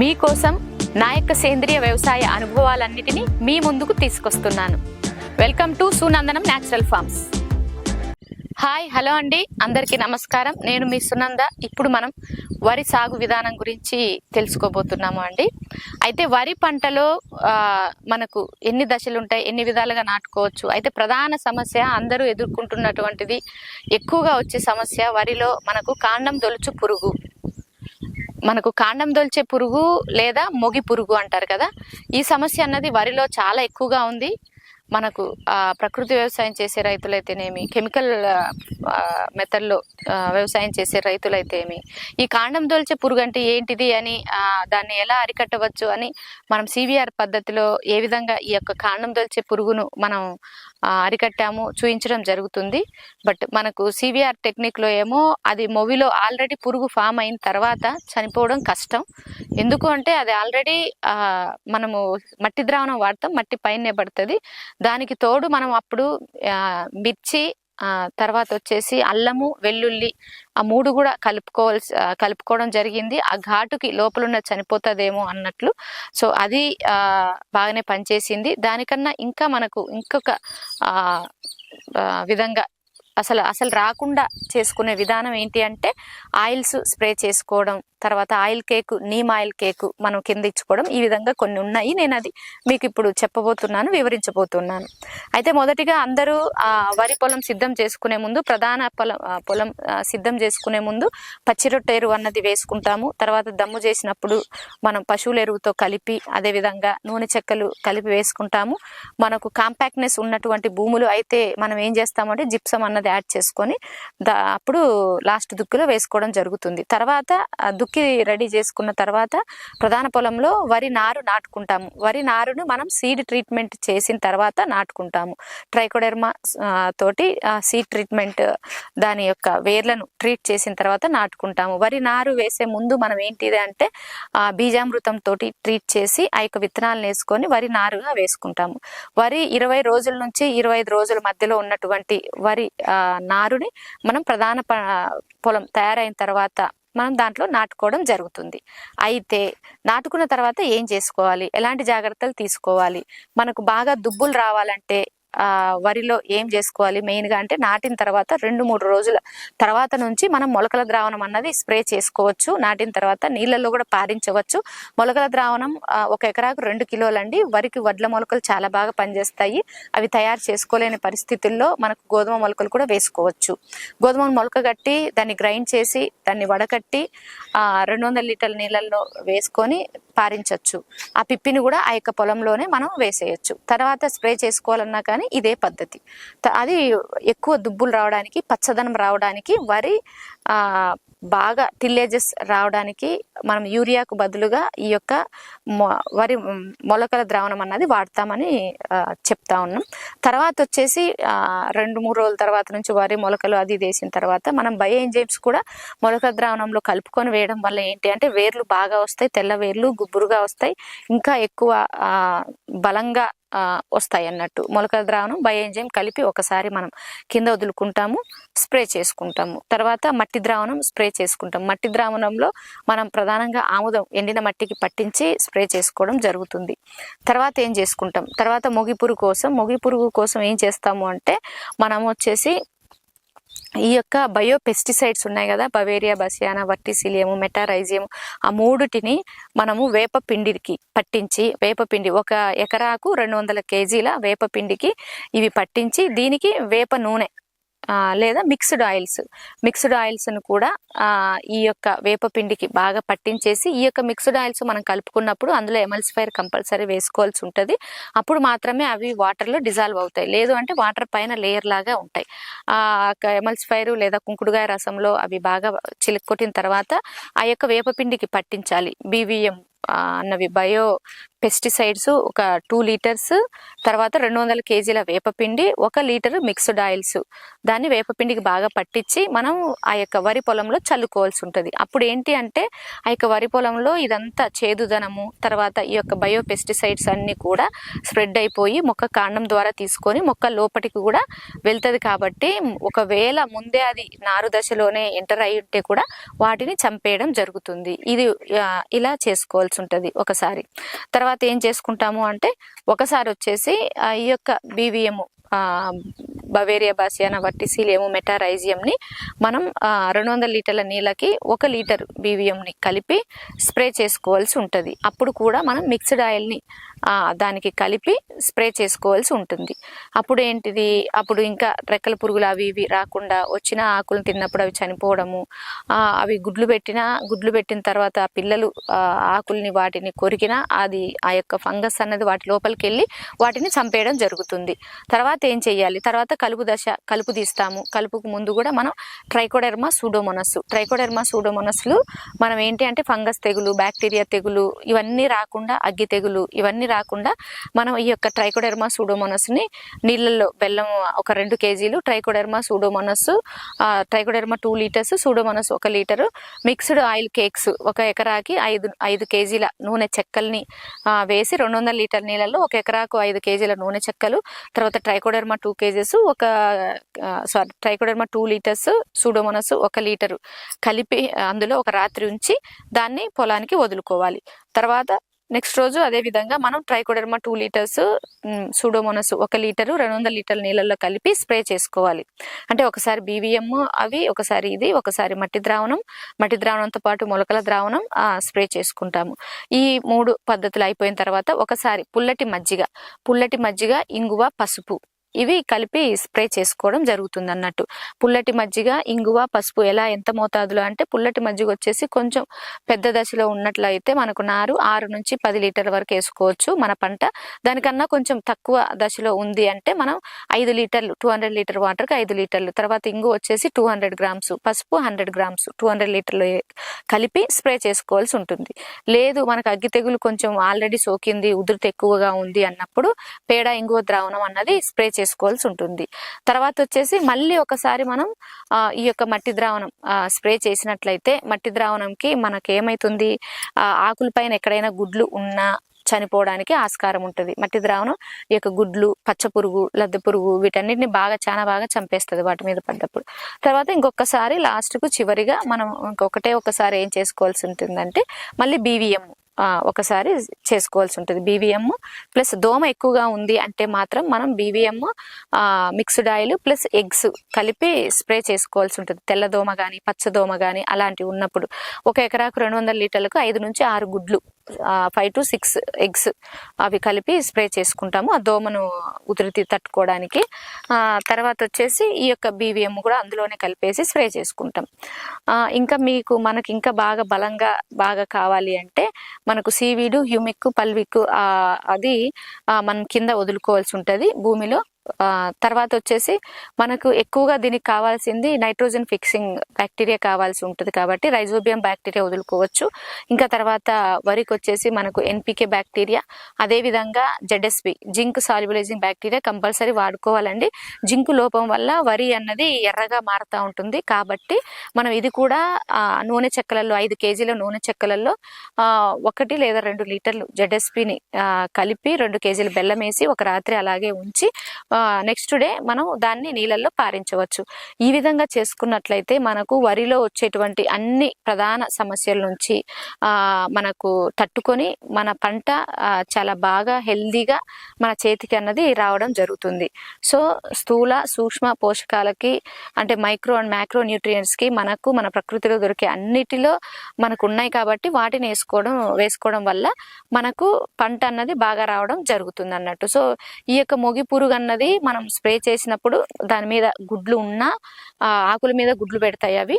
మీకోసం నా యొక్క సేంద్రియ వ్యవసాయ అనుభవాలన్నిటినీ మీ ముందుకు తీసుకొస్తున్నాను. Welcome to Sunandanam natural farms. Hi hello అండి. అందరికీ నమస్కారం. నేను మీ సునంద. ఇప్పుడు మనం వరి సాగు విధానం గురించి తెలుసుకోబోతున్నాము అండి. అయితే వరి పంటలో మనకు ఎన్ని దశలు ఉంటాయి? ఎన్ని విధాలుగా నాటుకోవచ్చు? అయితే ప్రధాన సమస్య అందరూ ఎదుర్కొంటున్నటువంటిది ఎక్కువగా వచ్చే సమస్య వరిలో మనకు కాండం దొలుచు పురుగు. మనకు కాండం దొల్చే పురుగు లేదా మొగి పురుగు అంటారు కదా ఈ సమస్య అన్నది వరిలో చాలా ఎక్కువగా ఉంది. మనకు ప్రకృతి వ్యవసాయం చేసే రైతులైతేనేమి కెమికల్ మెథడ్లో వ్యవసాయం చేసే రైతులైతేమి ఈ కాండం దొల్చే పురుగు అంటే ఏంటిది అని దాన్ని ఎలా అరికట్టవచ్చు అని మనం సివిఆర్ పద్ధతిలో ఏ విధంగా ఈ యొక్క కాండం దొల్చే పురుగును మనం అరికట్టాము చూపించడం జరుగుతుంది. బట్ మనకు సివిఆర్ టెక్నిక్లో ఏమో అది మొవిలో ఆల్రెడీ పురుగు ఫామ్ అయిన తర్వాత చనిపోవడం కష్టం. ఎందుకు అంటే అది ఆల్రెడీ మనము మట్టి ద్రావణం వాడతాం మట్టి పైనే పడుతుంది. దానికి తోడు మనం అప్పుడు మిర్చి తర్వాత వచ్చేసి అల్లము వెల్లుల్లి ఆ మూడు కూడా కలుపుకోవాల్సి కలుపుకోవడం జరిగింది. ఆ ఘాటుకి లోపలున్న చనిపోతుందేమో అన్నట్లు. సో అది బాగానే పనిచేసింది. దానికన్నా ఇంకా మనకు ఇంకొక విధంగా అసలు అసలు రాకుండా చేసుకునే విధానం ఏంటి అంటే ఆయిల్స్ స్ప్రే చేసుకోవడం. తర్వాత oil cake neem oil cake మనం కింద ఇచ్చుకోవడం ఈ విధంగా కొన్ని ఉన్నాయి. నేను అది మీకు ఇప్పుడు చెప్పబోతున్నాను వివరించబోతున్నాను. అయితే మొదటిగా అందరూ ఆ వరి పొలం సిద్ధం చేసుకునే ముందు ప్రధాన పొలం పొలం సిద్ధం చేసుకునే ముందు పచ్చి రొట్టె ఎరువు అన్నది వేసుకుంటాము. తర్వాత దమ్ము చేసినప్పుడు మనం పశువుల ఎరువుతో కలిపి అదే విధంగా నూనె చెక్కలు కలిపి వేసుకుంటాము. మనకు కాంపాక్ట్నెస్ ఉన్నటువంటి భూములు అయితే మనం ఏం చేస్తామంటే జిప్సం అన్నది యాడ్ చేసుకొని అప్పుడు లాస్ట్ దుక్కులో వేసుకోవడం జరుగుతుంది. తర్వాత దుక్కు దుక్కి రెడీ చేసుకున్న తర్వాత ప్రధాన పొలంలో వరి నారు నాటుకుంటాము. వరి నారును మనం సీడ్ ట్రీట్మెంట్ చేసిన తర్వాత నాటుకుంటాము. ట్రైకోడెర్మా ఆ, తోటి సీడ్ ట్రీట్మెంట్ దాని యొక్క వేర్లను ట్రీట్ చేసిన తర్వాత నాటుకుంటాము. వరి నారు వేసే ముందు మనం ఏంటిది అంటే ఆ బీజామృతం తోటి ట్రీట్ చేసి ఆ యొక్క విత్తనాలను వేసుకొని వరి నారుగా వేసుకుంటాము. వరి ఇరవై రోజుల నుంచి ఇరవై ఐదు రోజుల మధ్యలో ఉన్నటువంటి వరి నారుని మనం ప్రధాన ప- పొలం తయారైన తర్వాత మనం దాంట్లో నాటుకోవడం జరుగుతుంది. అయితే నాటుకున్న తర్వాత ఏం చేసుకోవాలి? ఎలాంటి జాగ్రత్తలు తీసుకోవాలి? మనకు బాగా దుబ్బులు రావాలంటే వరిలో ఏం చేసుకోవాలి? మెయిన్గా అంటే నాటిన తర్వాత రెండు మూడు రోజుల తర్వాత నుంచి మనం మొలకల ద్రావణం అన్నది స్ప్రే చేసుకోవచ్చు. నాటిన తర్వాత నీళ్ళల్లో కూడా పారించవచ్చు. మొలకల ద్రావణం ఒక ఎకరాకు రెండు కిలోలండి. వరికి వడ్ల మొలకలు చాలా బాగా పనిచేస్తాయి. అవి తయారు చేసుకోలేని పరిస్థితుల్లో మనకు గోధుమ మొలకలు కూడా వేసుకోవచ్చు. గోధుమ మొలక కట్టి దాన్ని గ్రైండ్ చేసి దాన్ని వడకట్టి ఆ, రెండు వందల లీటర్ల నీళ్ళల్లో వేసుకొని పారించవచ్చు ఆ పిప్పిని కూడా ఆ యొక్క పొలంలోనే మనం వేసేయచ్చు. తర్వాత స్ప్రే చేసుకోవాలన్నా కానీ ఇదే పద్ధతి. అది ఎక్కువ దుబ్బులు రావడానికి పచ్చదనం రావడానికి వరి బాగా టిల్లేజెస్ రావడానికి మనం యూరియాకు బదులుగా ఈ యొక్క మొ- వరి మొలకల ద్రావణం అన్నది వాడతామని చెప్తా ఉన్నాం. తర్వాత వచ్చేసి రెండు మూడు రోజుల తర్వాత నుంచి వరి మొలకలు అది వేసిన తర్వాత మనం బయో ఎంజైమ్స్ కూడా మొలకల ద్రావణంలో కలుపుకొని వేయడం వల్ల ఏంటి అంటే వేర్లు బాగా వస్తాయి తెల్ల వేర్లు గుబ్బురుగా వస్తాయి. ఇంకా ఎక్కువ బలంగా వస్తాయి అన్నట్టు. మొలకల ద్రావణం బయోఎంజైమ్ కలిపి ఒకసారి మనం కింద వదులుకుంటాము స్ప్రే చేసుకుంటాము. తర్వాత మట్టి ద్రావణం స్ప్రే చేసుకుంటాం మట్టి ద్రావణంలో మనం ప్రధానంగా ఆముదం ఎండిన మట్టికి పట్టించి స్ప్రే చేసుకోవడం జరుగుతుంది. తర్వాత ఏం చేసుకుంటాం? తర్వాత మొగి పురుగు కోసం మొగి పురుగు కోసం ఏం చేస్తాము అంటే మనం వచ్చేసి ఈ యొక్క బయో పెస్టిసైడ్స్ ఉన్నాయి కదా బవేరియా బసియానా వర్టిసిలియము మెటారైజియం ఆ మూడుటిని మనము వేప పిండికి పట్టించి వేపపిండి ఒక ఎకరాకు రెండు వందల కేజీల వేప పిండికి ఇవి పట్టించి దీనికి వేప నూనె లేదా మిక్స్డ్ ఆయిల్స్ మిక్స్డ్ ఆయిల్స్ను కూడా ఈ యొక్క వేపపిండికి బాగా పట్టించేసి ఈ యొక్క మిక్స్డ్ ఆయిల్స్ మనం కలుపుకున్నప్పుడు అందులో ఎమల్సిఫైర్ కంపల్సరీ వేసుకోవాల్సి ఉంటుంది. అప్పుడు మాత్రమే అవి వాటర్లో డిజాల్వ్ అవుతాయి. లేదు అంటే వాటర్ పైన లేయర్ లాగా ఉంటాయి. ఆ ఎమల్సిఫైర్ లేదా కుంకుడుగాయ రసంలో అవి బాగా చిలుక్కొట్టిన తర్వాత ఆ యొక్క వేపపిండికి పట్టించాలి. బీవీఎం అన్నవి బయో పెస్టిసైడ్స్ ఒక టూ లీటర్స్ తర్వాత రెండు వందల కేజీల వేపపిండి ఒక లీటర్ మిక్స్డ్ ఆయిల్స్. దాన్ని వేపపిండికి బాగా పట్టించి మనం ఆ యొక్క వరి పొలంలో చల్లుకోవాల్సి ఉంటుంది. అప్పుడు ఏంటి అంటే ఆ యొక్క వరి పొలంలో ఇదంతా చేదుదనము తర్వాత ఈ యొక్క బయో పెస్టిసైడ్స్ అన్నీ కూడా స్ప్రెడ్ అయిపోయి మొక్క కాండం ద్వారా తీసుకొని మొక్క లోపలికి కూడా వెళ్తుంది కాబట్టి ఒకవేళ ముందే అది నారు దశలోనే ఎంటర్ అయి ఉంటే కూడా వాటిని చంపేయడం జరుగుతుంది. ఇది ఇలా చేసుకోవాల్సి ఉంటుంది ఒకసారి. తర్వాత ఏం చేసుకుంటాము అంటే ఒకసారి వచ్చేసి ఈ యొక్క బీవీఎం బవేరియా బాసియానా వర్టిసిలియము మెటారైజియంని మనం రెండు వందల లీటర్ల నీళ్ళకి ఒక లీటర్ బీవీఎంని కలిపి స్ప్రే చేసుకోవాల్సి ఉంటుంది. అప్పుడు కూడా మనం మిక్స్డ్ ఆయిల్ని దానికి కలిపి స్ప్రే చేసుకోవాల్సి ఉంటుంది. అప్పుడు ఏంటిది? అప్పుడు ఇంకా రెక్కల పురుగులు అవి ఇవి రాకుండా వచ్చిన ఆకులను తిన్నప్పుడు అవి చనిపోవడము అవి గుడ్లు పెట్టిన గుడ్లు పెట్టిన తర్వాత ఆ పిల్లలు ఆకుల్ని వాటిని కొరికినా అది ఆ యొక్క ఫంగస్ అన్నది వాటి లోపలికి వెళ్ళి వాటిని చంపేయడం జరుగుతుంది. తర్వాత ఏం చేయాలి తర్వాత కలుపు దశ కలుపు తీస్తాము. కలుపుకు ముందు కూడా మనం ట్రైకోడెర్మా సూడోమోనస్. ట్రైకోడెర్మా సూడోమోనస్లు మనం ఏంటి అంటే ఫంగస్ తెగులు బ్యాక్టీరియా తెగులు ఇవన్నీ రాకుండా అగ్గి తెగులు ఇవన్నీ రాకుండా మనం ఈ యొక్క ట్రైకోడెర్మా సూడోమోనస్ని నీళ్ళల్లో బెల్లం ఒక రెండు కేజీలు Trichoderma Pseudomonas Trichoderma two litres Pseudomonas ఒక లీటరు మిక్స్డ్ ఆయిల్ కేక్స్ ఒక ఎకరాకి ఐదు ఐదు కేజీల నూనె చెక్కల్ని వేసి రెండు వందల లీటర్ నీళ్ళల్లో ఒక ఎకరాకు ఐదు కేజీల నూనె చెక్కలు తర్వాత ట్రైకోడెర్మా టూ కేజెస్ ఒక sorry trichoderma two litres pseudomonas ఒక లీటరు కలిపి అందులో ఒక రాత్రి ఉంచి దాన్ని పొలానికి వదులుకోవాలి. తర్వాత నెక్స్ట్ రోజు అదే విధంగా మనం ట్రైకోడర్మా టూ లీటర్స్ సూడోమోనస్ ఒక లీటరు రెండు వందల లీటర్ల నీళ్ళల్లో కలిపి స్ప్రే చేసుకోవాలి. అంటే ఒకసారి బీవీఎం అవి ఒకసారి ఇది ఒకసారి మట్టి ద్రావణం మట్టి ద్రావణంతో పాటు మొలకల ద్రావణం ఆ, స్ప్రే చేసుకుంటాము. ఈ మూడు పద్ధతులు అయిపోయిన తర్వాత ఒకసారి పుల్లటి మజ్జిగ పుల్లటి మజ్జిగ ఇంగువ పసుపు. ఇవి కలిపి స్ప్రే చేసుకోవడం జరుగుతుంది అన్నట్టు పుల్లటి మజ్జిగ ఇంగువ పసుపు ఎలా ఎంత మోతాదులో అంటే పుల్లటి మజ్జిగ వచ్చేసి కొంచెం పెద్ద దశలో ఉన్నట్లయితే మనకు నారు ఆరు నుంచి పది లీటర్ల వరకు వేసుకోవచ్చు మన పంట. దానికన్నా కొంచెం తక్కువ దశలో ఉంది అంటే మనం ఐదు లీటర్లు టూ హండ్రెడ్ లీటర్ వాటర్కి ఐదు లీటర్లు తర్వాత ఇంగు వచ్చేసి టూ హండ్రెడ్ గ్రామ్స్ పసుపు హండ్రెడ్ గ్రామ్స్ టూ హండ్రెడ్ లీటర్లు కలిపి స్ప్రే చేసుకోవాల్సి ఉంటుంది. లేదు మనకు అగ్గి తెగులు కొంచెం ఆల్రెడీ సోకింది ఉధృతి ఎక్కువగా ఉంది అన్నప్పుడు పేడ ఇంగువ ద్రావణం అన్నది స్ప్రే చేసుకోవాల్సి ఉంటుంది తర్వాత వచ్చేసి మళ్ళీ ఒకసారి మనం ఆ, ఈ యొక్క మట్టి ద్రావణం ఆ, స్ప్రే చేసినట్లయితే మట్టి ద్రావణంకి మనకి ఏమైతుంది ఆ, ఆకులపైన ఎక్కడైనా గుడ్లు ఉన్నా చనిపోవడానికి ఆస్కారం ఉంటుంది. మట్టి ద్రావణం ఈ యొక్క గుడ్లు పచ్చ పురుగు లద్దె పురుగు వీటన్నిటిని బాగా చాలా బాగా చంపేస్తుంది వాటి మీద పడ్డప్పుడు. తర్వాత ఇంకొకసారి లాస్ట్కు చివరిగా మనం ఇంకొకటే ఒకసారి ఏం చేసుకోవాల్సి ఉంటుందంటే మళ్ళీ బీవీఎం ఒకసారి చేసుకోవాల్సి ఉంటుంది. బీవీఎం ప్లస్ దోమ ఎక్కువగా ఉంది అంటే మాత్రం మనం BVM mixed oil plus eggs కలిపి స్ప్రే చేసుకోవాల్సి ఉంటుంది. తెల్ల దోమ కానీ పచ్చ దోమ కానీ అలాంటివి ఉన్నప్పుడు. ఒక ఎకరాకు రెండు వందల లీటర్లకు ఐదు నుంచి ఆరు గుడ్లు. ఫైవ్ టు సిక్స్ ఎగ్స్ అవి కలిపి స్ప్రే చేసుకుంటాము. ఆ దోమను ఉధృతి తట్టుకోవడానికి. తర్వాత వచ్చేసి ఈ యొక్క బీవీఎం కూడా అందులోనే కలిపేసి స్ప్రే చేసుకుంటాం. ఇంకా మీకు మనకి ఇంకా బాగా బలంగా బాగా కావాలి అంటే మనకు సీవీడు హ్యూమిక్ పల్విక్ అది మనం కింద వదులుకోవాల్సి ఉంటుంది. భూమిలో తర్వాత వచ్చేసి మనకు ఎక్కువగా దీనికి కావాల్సింది నైట్రోజన్ ఫిక్సింగ్ బ్యాక్టీరియా కావాల్సి ఉంటుంది కాబట్టి రైజోబియం బ్యాక్టీరియా వదులుకోవచ్చు. ఇంకా తర్వాత వరికి వచ్చేసి మనకు ఎన్పికే బ్యాక్టీరియా అదేవిధంగా ZSB zinc solubilizing bacteria compulsory వాడుకోవాలండి. Zinc లోపం వల్ల వరి అన్నది ఎర్రగా మారుతూ ఉంటుంది కాబట్టి మనం ఇది కూడా నూనె చెక్కలలో ఐదు కేజీల నూనె చెక్కలలో ఒకటి లేదా రెండు లీటర్లు జెడ్ఎస్పిని కలిపి రెండు కేజీల బెల్లం వేసి ఒక రాత్రి అలాగే ఉంచి నెక్స్ట్ డే మనం దాన్ని నీళ్ళల్లో పారించవచ్చు. ఈ విధంగా చేసుకున్నట్లయితే మనకు వరిలో వచ్చేటువంటి అన్ని ప్రధాన సమస్యల నుంచి మనకు తట్టుకొని మన పంట చాలా బాగా హెల్దీగా మన చేతికి అన్నది రావడం జరుగుతుంది. సో స్థూల సూక్ష్మ పోషకాలకి అంటే మైక్రో అండ్ మ్యాక్రో న్యూట్రియంట్స్కి మనకు మన ప్రకృతిలో దొరికే అన్నిటిలో మనకు ఉన్నాయి కాబట్టి వాటిని వేసుకోవడం వేసుకోవడం వల్ల మనకు పంట అన్నది బాగా రావడం జరుగుతుంది అన్నట్టు సో ఈ యొక్క మొగి పురుగు అన్నది అన్నది మనం స్ప్రే చేసినప్పుడు దాని మీద గుడ్లు ఉన్న ఆకుల మీద గుడ్లు పెడతాయి అవి.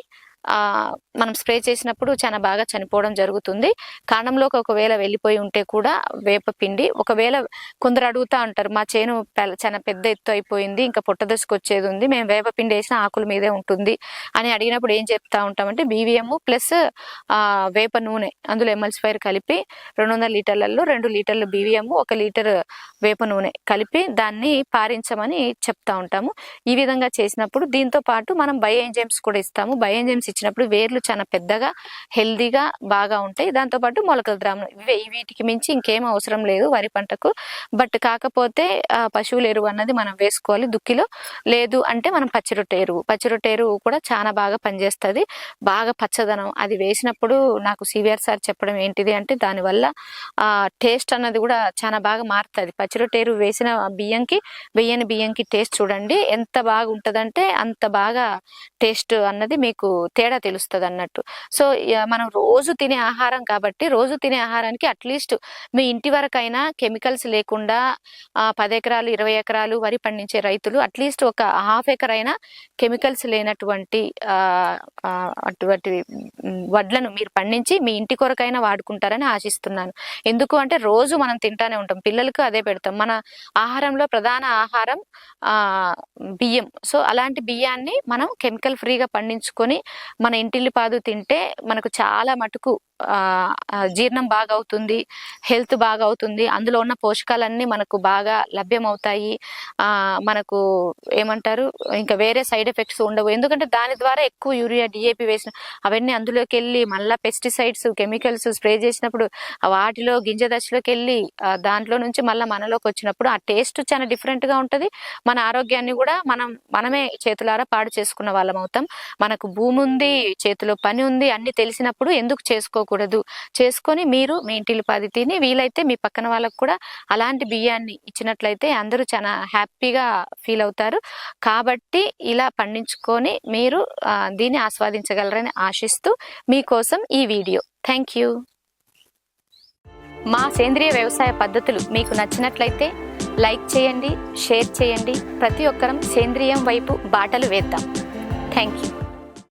మనం స్ప్రే చేసినప్పుడు చాలా బాగా చనిపోవడం జరుగుతుంది. కాండంలోకి ఒకవేళ వెళ్ళిపోయి ఉంటే కూడా వేప పిండి ఒకవేళ కొందరు అడుగుతా ఉంటారు మా చేను చాలా పెద్ద ఎత్తు అయిపోయింది ఇంకా పుట్టదశకు వచ్చేది ఉంది మేము వేప పిండి వేసిన ఆకుల మీదే ఉంటుంది అని అడిగినప్పుడు ఏం చెప్తా ఉంటామంటే బీవీఎం ప్లస్ ఆ వేప నూనె అందులో ఎమ్మెల్సిఫైర్ కలిపి రెండు వందల లీటర్లలో రెండు లీటర్లు బీవీఎం ఒక లీటర్ వేప నూనె కలిపి దాన్ని పారించమని చెప్తా ఉంటాము. ఈ విధంగా చేసినప్పుడు దీంతో పాటు మనం బయో ఎంజైమ్స్ కూడా ఇస్తాము. బయో ఎంజైమ్స్ ఇచ్చినప్పుడు వేర్లు చాలా పెద్దగా హెల్దీగా బాగా ఉంటాయి. దాంతో పాటు మొలకల ద్రావణం ఇవే వీటికి మించి ఇంకేం అవసరం లేదు వరి పంటకు. బట్ కాకపోతే పశువుల ఎరువు అన్నది మనం వేసుకోవాలి దుక్కిలో. లేదు అంటే మనం పచ్చిరొట్టె ఎరువు. పచ్చిరొట్టె ఎరువు కూడా చాలా బాగా పనిచేస్తుంది. బాగా పచ్చదనం. అది వేసినప్పుడు నాకు సివిఆర్ సార్ చెప్పడం ఏంటిది అంటే దానివల్ల టేస్ట్ అన్నది కూడా చాలా బాగా మారుతుంది. పచ్చిరొట్టె ఎరువు వేసిన బియ్యంకి వెయ్యని బియ్యంకి టేస్ట్ చూడండి. ఎంత బాగా ఉంటుందంటే అంత బాగా టేస్ట్ అన్నది మీకు తేడా తెలుస్తుంది అన్నట్టు. సో మనం రోజు తినే ఆహారం కాబట్టి రోజు తినే ఆహారానికి అట్లీస్ట్ మీ ఇంటి వరకైనా కెమికల్స్ లేకుండా పది ఎకరాలు ఇరవై ఎకరాలు వరి పండించే రైతులు అట్లీస్ట్ ఒక హాఫ్ ఎకర్ అయినా కెమికల్స్ లేనటువంటి అటువంటి వడ్లను మీరు పండించి మీ ఇంటి కొరకైనా వాడుకుంటారని ఆశిస్తున్నాను. ఎందుకు అంటే రోజు మనం తింటానే ఉంటాం. పిల్లలకు అదే పెడతాం. మన ఆహారంలో ప్రధాన ఆహారం బియ్యం. సో అలాంటి బియ్యాన్ని మనం కెమికల్ ఫ్రీగా పండించుకొని మన ఇంటిల్లిపాదు తింటే మనకు చాలా మటుకు జీర్ణం బాగా అవుతుంది హెల్త్ బాగా అవుతుంది అందులో ఉన్న పోషకాలన్నీ మనకు బాగా లభ్యమవుతాయి. మనకు ఏమంటారు ఇంకా వేరే సైడ్ ఎఫెక్ట్స్ ఉండవు. ఎందుకంటే దాని ద్వారా ఎక్కువ యూరియా డిఏపి వేసిన అవన్నీ అందులోకి వెళ్ళి మళ్ళీ పెస్టిసైడ్స్ కెమికల్స్ స్ప్రే చేసినప్పుడు వాటిలో గింజ దశలోకి వెళ్ళి దాంట్లో నుంచి మళ్ళీ మనలోకి వచ్చినప్పుడు ఆ టేస్ట్ చాలా డిఫరెంట్గా గా మన ఆరోగ్యాన్ని కూడా మనం మనమే చేతులారా పాడు చేసుకున్న వాళ్ళం అవుతాం మనకు భూమి ఉంది చేతిలో పని ఉంది అన్ని తెలిసినప్పుడు ఎందుకు చేసుకోకూడదు? చేసుకొని మీరు మీ ఇంటిల్లి పది తిని వీలైతే మీ పక్కన వాళ్ళకు కూడా అలాంటి బియ్యాన్ని ఇచ్చినట్లయితే అందరూ చాలా హ్యాపీగా ఫీల్ అవుతారు. కాబట్టి ఇలా పండించుకొని మీరు దీన్ని ఆస్వాదించగలరని ఆశిస్తూ మీకోసం ఈ వీడియో. Thank you. మా సేంద్రియ వ్యవసాయ పద్ధతులు మీకు నచ్చినట్లయితే లైక్ చేయండి షేర్ చేయండి. ప్రతి ఒక్కరం సేంద్రియం వైపు బాటలు వేద్దాం. Thank you.